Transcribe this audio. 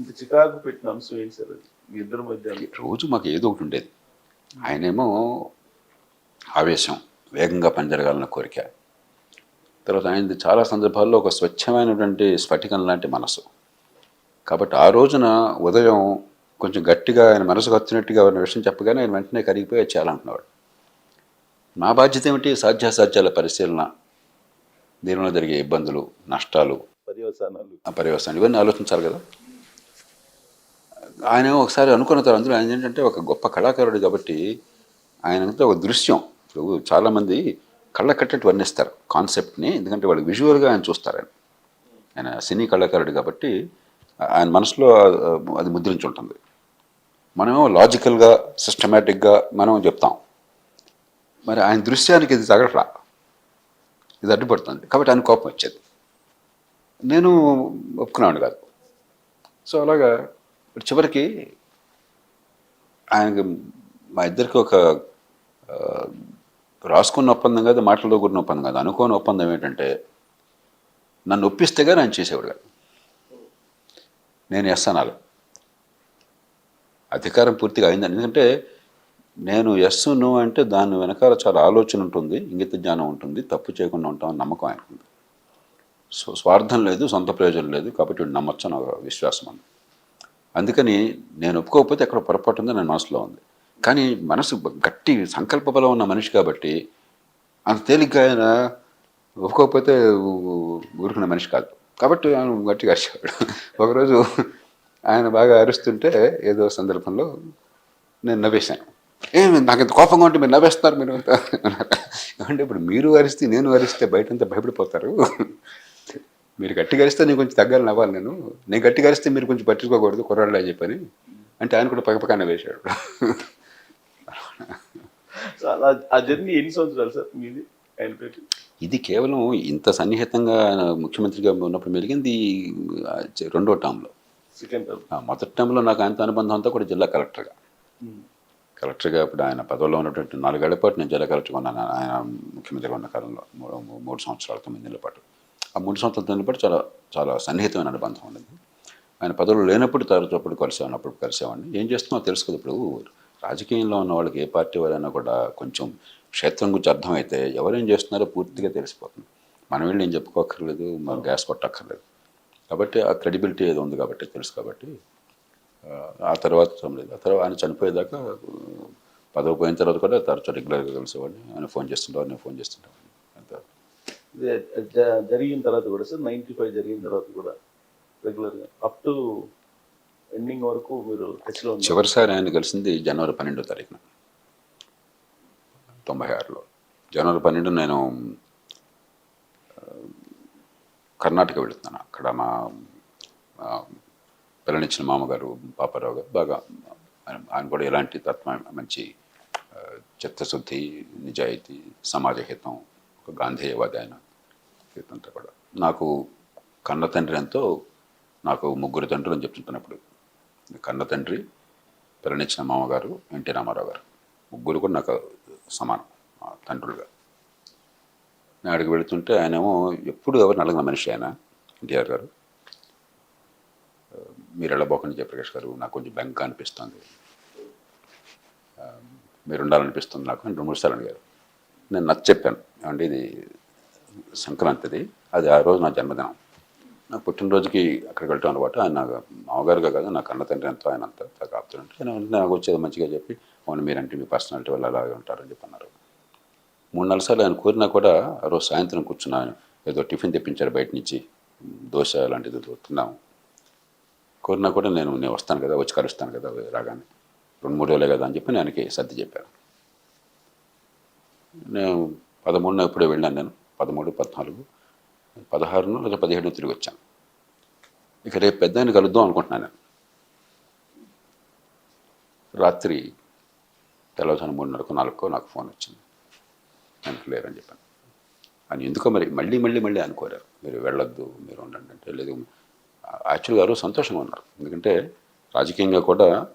ఇంత చికాకు పెట్టిన అంశం ఏంటి సార్? మీ ఇద్దరి మధ్య రోజు మాకు ఏదో ఒకటి ఉండేది. ఆయనేమో ఆవేశం వేగంగా పనిజరగాలన్న కోరిక. తర్వాత ఆయనది చాలా సందర్భాల్లో ఒక స్వచ్ఛమైనటువంటి స్ఫటికం లాంటి మనసు. కాబట్టి ఆ రోజున ఉదయం కొంచెం గట్టిగా ఆయన మనసుకు వచ్చినట్టుగా ఉన్న విషయం చెప్పగానే ఆయన వెంటనే కరిగిపోయి అది చేయాలనుకున్నాడు నా బాధ్యత ఏమిటి? సాధ్యాసాధ్యాల పరిశీలన. దీనివల్ల జరిగే ఇబ్బందులు నష్టాలు పర్యవసానాలు. ఆ పర్యవసానం ఇవన్నీ ఆలోచించాలి కదా. ఆయన ఒకసారి అనుకున్న తర్వాత అందులో ఆయన ఏంటంటే ఒక గొప్ప కళాకారుడు కాబట్టి ఆయనంతా ఒక దృశ్యం. ఇప్పుడు చాలామంది కళ్ళ కట్టట్టు వర్ణిస్తారు కాన్సెప్ట్ని ఎందుకంటే వాళ్ళు విజువల్గా ఆయన చూస్తారు ఆయన. ఆయన సినీ కళాకారుడు కాబట్టి ఆయన మనసులో అది ముద్రించి ఉంటుంది మనమేమో లాజికల్గా సిస్టమేటిక్గా మనం చెప్తాం. మరి ఆయన దృశ్యానికి ఇది తగలరా ఇది అడ్డుపడుతుంది. కాబట్టి ఆయన కోపం వచ్చేది. నేను ఒప్పుకున్నాను కాదు. సో అలాగా ఇప్పుడు చివరికి ఆయనకి మా ఇద్దరికి ఒక రాసుకున్న ఒప్పందం కాదు మాటలతో కూడిన ఒప్పందం కాదు. అనుకోని ఒప్పందం ఏంటంటే నన్ను ఒప్పిస్తే కానీ ఆయన చేసేవాడు కాదు. నేను ఎస్ అనాలి. అధికారం పూర్తిగా అయిందని ఎందుకంటే నేను ఎస్ నో అంటే దాని వెనకాల చాలా ఆలోచన ఉంటుంది ఇంగిత జ్ఞానం ఉంటుంది తప్పు చేయకుండా ఉంటామని నమ్మకం ఆయనకుంది. సో స్వార్థం లేదు సొంత ప్రయోజనం లేదు కాబట్టి వీడు నమ్మొచ్చు నా విశ్వాసం ఉంది. అందుకని నేను ఒప్పుకోకపోతే ఎక్కడ పొరపాటు ఉందో నా మనసులో ఉంది. కానీ మనసు గట్టి సంకల్ప బలం ఉన్న మనిషి కాబట్టి అంత తేలిగ్గా ఆయన ఒప్పుకోకపోతే ఊరుకున్న మనిషి కాదు. కాబట్టి ఆయన గట్టిగా అరిచేవాడు. ఒకరోజు ఆయన బాగా అరుస్తుంటే ఏదో సందర్భంలో నేను నవ్వేశాను. ఏమి నాకు ఇంత కోపంగా ఉంటే మీరు నవ్వేస్తున్నారు మీరు అంటే. ఇప్పుడు మీరు అరిస్తే నేను అరిస్తే బయటంతా భయపడిపోతారు. మీరు గట్టిగా అరిస్తే నేను కొంచెం తగ్గాలి నవ్వాలి నేను. నేను గట్టిగా అరిస్తే మీరు కొంచెం పట్టించుకోకూడదు కుర్రాళ్ళు అని చెప్పని. అంటే ఆయన కూడా పక్కపక్కన వేశాడు. అలా ఆ జర్నీ ఎన్ని సంవత్సరాలు సార్ మీది? ఆయన ఇది కేవలం ఇంత సన్నిహితంగా ముఖ్యమంత్రిగా ఉన్నప్పుడు మెలిగింది రెండో టర్మ్లో. మొదటి టర్మ్లో నాకు ఆయనతో అనుబంధం అంతా కూడా జిల్లా కలెక్టర్గా. కలెక్టర్గా ఇప్పుడు ఆయన పదవిలో ఉన్నటువంటి నాలుగేళ్ళ పాటు నేను జిల్లా కలెక్టర్గా ఉన్నాను ఆయన ముఖ్యమంత్రిగా ఉన్న కాలంలో మూడు మూడు సంవత్సరాల తొమ్మిది నెలల పాటు. ఆ మూడు సంవత్సరాల తొమ్మిది పాటు చాలా చాలా సన్నిహితమైన అనుబంధం ఉండేది. ఆయన పదవులు లేనప్పుడు తరచప్పుడు కలిసేవాడిని అప్పుడు కలిసేవాడిని. ఏం చేస్తున్నావు తెలుసు కదా ఇప్పుడు. రాజకీయంలో ఉన్న వాళ్ళకి ఏ పార్టీ వారైనా కూడా కొంచెం క్షేత్రం గురించి అర్థమైతే ఎవరేం చేస్తున్నారో పూర్తిగా తెలిసిపోతుంది. మనం వెళ్ళి ఏం చెప్పుకోక్కర్లేదు మనం గ్యాస్ కొట్టక్కర్లేదు. కాబట్టి ఆ క్రెడిబిలిటీ ఏదో ఉంది కాబట్టి తెలుసు కాబట్టి ఆ, తర్వాత లేదు. ఆ తర్వాత ఆయన చనిపోయేదాకా పదవి పోయిన తర్వాత కూడా తరచు రెగ్యులర్గా కలిసేవాడిని. ఆయన ఫోన్ చేస్తుంటారు నేను ఫోన్ చేస్తుంటాను జరిగిన తర్వాత కూడా సార్ నైన్టీ ఫైవ్ జరిగిన తర్వాత కూడా రెగ్యులర్గా అప్ టు ఎండింగ్ వరకు మీరు టచ్లో చివరిసారి ఆయన కలిసింది జనవరి పన్నెండో తారీఖున. తొంభై ఆరులో. జనవరి పన్నెండు నేను కర్ణాటక వెళుతున్నాను. అక్కడ మా పిల్లనిచ్చిన మామగారు పాపారావు గారు బాగా ఆయన కూడా ఎలాంటి తత్వం మంచి చిత్తశుద్ధి నిజాయితీ సమాజహితం ఒక గాంధేయవాది ఆయన. ఇదంతా కూడా. నాకు కన్న తండ్రి ఎంతో నాకు ముగ్గురు తండ్రులు అని చెప్తుంటున్నప్పుడు. కన్న తండ్రి పిల్లనిచ్చిన మామగారు ఎన్టీ రామారావు గారు. ముగ్గురు కూడా నాకు సమానం తండ్రులుగా. నేను అడిగి వెళుతుంటే ఆయనేమో ఎప్పుడు ఎవరు నలగిన మనిషి ఆయన ఎన్టీఆర్ గారు. మీరు వెళ్ళబోకండి జయప్రకాష్ గారు నాకు కొంచెం బెంక అనిపిస్తుంది. మీరు ఉండాలనిపిస్తుంది నాకు అని రెండు మూడు సార్లు అడిగారు. నేను నచ్చ చెప్పాను ఏమంటే ఇది సంక్రాంతిది. అది ఆ రోజు నా జన్మదినం. నా పుట్టినరోజుకి అక్కడికి వెళ్ళటం అనమాట ఆయన మామగారుగా కాదు నా కన్న తండ్రి ఎంతో ఆయన అంత కాపుతుంటే నేను నాకు వచ్చేది మంచిగా చెప్పి అవును మీరంటే మీ పర్సనాలిటీ వల్ల అలాగే ఉంటారని చెప్పి అన్నారు మూడు నాలుగు సార్లు ఆయన కోరినా కూడా ఆ రోజు సాయంత్రం కూర్చున్నాను. ఏదో టిఫిన్ తెప్పించారు బయట నుంచి. దోశ లాంటిది ఏదో తిన్నాము. కోరినా కూడా నేను నేను వస్తాను కదా వచ్చి కలుస్తాను కదా రాగానే. రెండు మూడు రోజులే కదా అని చెప్పి నేను ఆయనకి సర్ది చెప్పాను. నేను పదమూడున ఎప్పుడో వెళ్ళాను నేను. పదమూడు పద్నాలుగు పదహారును లేదా పదిహేడు తిరిగి వచ్చాను ఇక రేపు పెద్ద ఆయన కలుద్దాం అనుకుంటున్నాను నేను. రాత్రి తెల్లవారుజాము మూడున్నరకు నాలుగుకో నాకు ఫోన్ వచ్చింది. ఆయనకు లేరని చెప్పాను. అని ఎందుకో మరి మళ్ళీ మళ్ళీ మళ్ళీ అనుకోరారు. మీరు వెళ్ళొద్దు మీరు ఉండండి అంటే లేదు. యాక్చువల్గా గారు సంతోషంగా ఉన్నారు. ఎందుకంటే రాజకీయంగా కూడా